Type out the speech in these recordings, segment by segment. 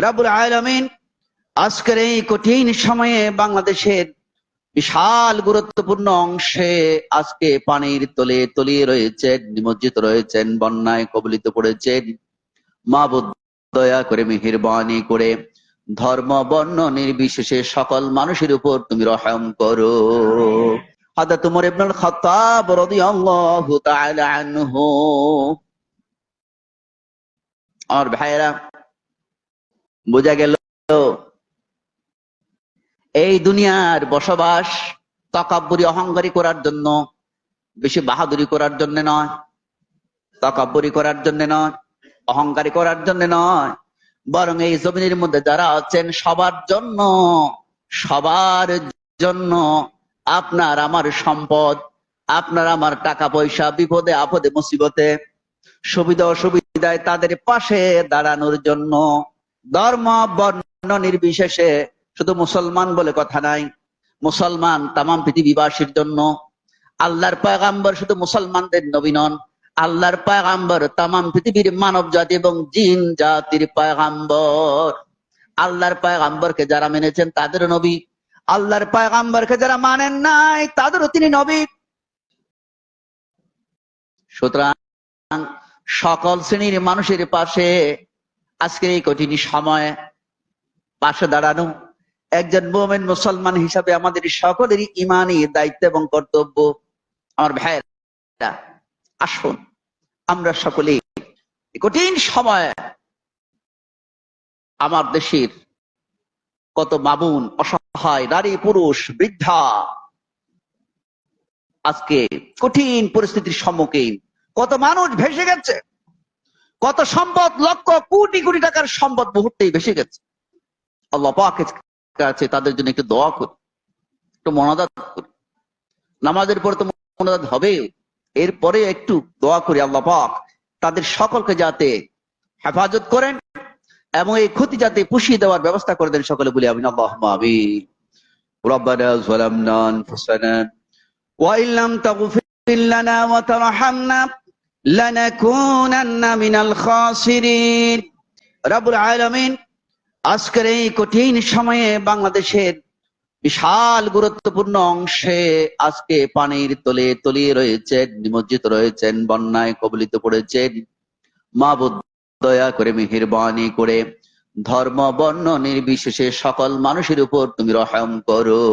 রাবুল আলমিন আজকের এই কঠিন সময়ে বাংলাদেশের বিশাল গুরুত্বপূর্ণ অংশে আজকে পানির তলে তলিয়ে রয়েছেন, নিমজ্জিত রয়েছেন, বন্যায় কবলিত পড়েছেন। মা দয়া করে, মেহেরবানি করে, ধর্ম, বর্ণ নির্বিশেষে সকল মানুষের উপর তুমি রহম করো। হাদা তোমার ইবনুল খাত্তাব রাদিয়াল্লাহু তাআলা আনহু। আমার ভাইরা বোঝা গেল, এই দুনিয়ার বসবাস তকাব্বরি অহংকারী করার জন্য, বেশি বাহাদুরি করার জন্য নয়। তকাব্বরি করার জন্য নয়, অহংকারী করার জন্য নয়। বরং এই জমিনের মধ্যে যারা আছেন, সবার জন্য সবার জন্য আপনার আমার সম্পদ, আপনার আমার টাকা পয়সা, বিপদে, আপদে, মুসিবতে, সুবিধা, অসুবিধায় তাদের পাশে দাঁড়ানোর জন্য ধর্ম, বর্ণ নির্বিশেষে শুধু মুসলমান বলে কথা নাই। মুসলমান তামাম পৃথিবীবাসীর জন্য। আল্লাহর পয়গাম্বর শুধু মুসলমানদের নবী নন। আল্লাহর পয়গাম্বর তামাম পৃথিবীর মানব জাতি এবং জিন জাতির পয়গাম্বর। আল্লাহর পয়গাম্বরকে যারা মেনেছেন তাদের নবী। আল্লাহর পয়গাম্বরকে যারা মানেন নাই তাদেরও তিনি নবী। সুতরাং সকল শ্রেণির মানুষের পাশে আজকের এই কঠিন সময় পাশে দাঁড়ানো একজন মোমেন মুসলমান হিসাবে আমাদের সকলেরই ইমানই দায়িত্ব এবং কর্তব্য। আমার ভাইয়েরা, আসুন, আমরা সকলে কঠিন সময় আমার দেশের কত মাবুন অসহায় নারী, পুরুষ, বৃদ্ধা আজকে কঠিন পরিস্থিতির সম্মুখীন কত মানুষ ভেসে গেছে। কত সম্পদ লক্ষ কোটি কোটি টাকার সম্পদ মুহূর্তেই ভেসে গেছে আল্লাহ পাকের কাছে তাদের জন্য একটু দোয়া করি একটু মনাদাত করি নামাজের পরে তো মনাদাত হবে এরপরে একটু দোয়া করি আল্লাহ পাক তাদের সকলকে যাতে হেফাজত করেন এবং এই ক্ষতি যাতে পুষিয়ে দেওয়ার ব্যবস্থা করে দেন সকলে বলি আমিন আল্লাহ আমিন ربنا ظلمنا انفسنا وان لم تغفر لنا وترحمنا আজকের এই কঠিন সময়ে বাংলাদেশের বিশাল গুরুত্বপূর্ণ অংশে আজকে পানির তলে তলিয়ে রয়েছেন, নিমজ্জিত রয়েছেন, বন্যায় কবলিত পড়েছেন। মা দয়া করে, মেহেরবানি করে, ধর্ম, বর্ণ নির্বিশেষে সকল মানুষের উপর তুমি রহম করো।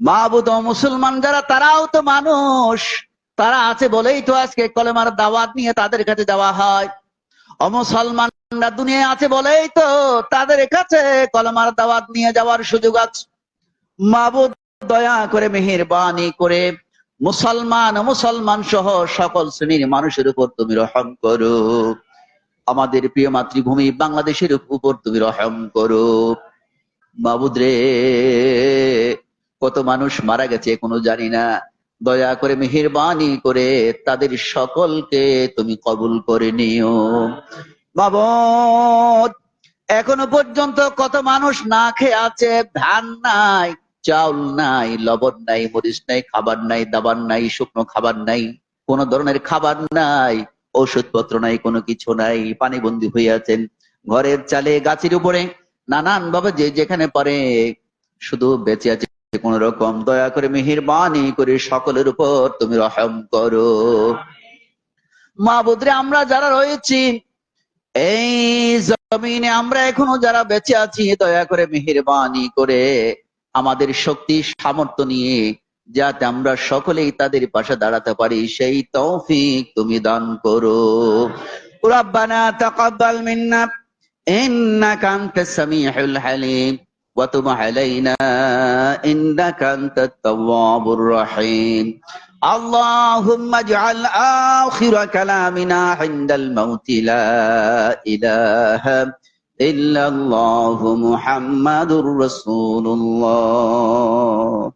মা মুসলমান যারা, তারাও তো মানুষ। তারা আছে বলেই তো আজকে কলেমার দাওয়াত নিয়ে তাদের কাছে যাওয়া হয়। অমুসলমানরা দুনিয়া আছে বলেই তো তাদের কাছে কলমার দাওয়াত নিয়ে যাওয়ার সুযোগ আছে। মাবুদ দয়া করে, মেহেরবানি করে, মুসলমান মুসলমান সহ সকল শ্রেণির মানুষের উপর তুমি রহম করো। আমাদের প্রিয় মাতৃভূমি বাংলাদেশের উপর তুমি রহম করো। মাবুদ রে, কত মানুষ মারা গেছে কোনো জানি না। দয়া করে মেহেরবানি করে তাদের সকলকে তুমি কবুল করে নিও। বাবদ এখনও পর্যন্ত কত মানুষ না খেয়ে আছে, ধান নাই, চাউল নাই, লবণ নাই, মরিচ নাই, খাবার নাই, দাবার নাই, শুকনো খাবার নাই, কোন ধরনের খাবার নাই ওষুধপত্র নাই, কোনো কিছু নাই পানি বন্দি হয়ে আছেন। ঘরের চালে, গাছের উপরে নানান ভাবে যে যেখানে পারে, শুধু বেঁচে আছে। কোন রকম দয়া করে মেহেরবানি করে সকলের উপর তুমি রহম করো মা বুদ্রে আমরা যারা রয়েছি এই জমিনে আমরা এখনো যারা বেঁচে আছি দয়া করে মেহেরবানি করে আমাদের শক্তি সামর্থ্য নিয়ে যাতে আমরা সকলেই তাদের পাশে দাঁড়াতে পারি সেই তৌফিক তুমি দান করো রব্বানা তাকাব্বাল মিন্না ইন্নাকা আনতাস সামিউল হালিম وتب علينا إنك أنت التواب الرحيم. اللهم اجعل آخر كلامنا عند الموت لا إله إلا الله محمد رسول الله.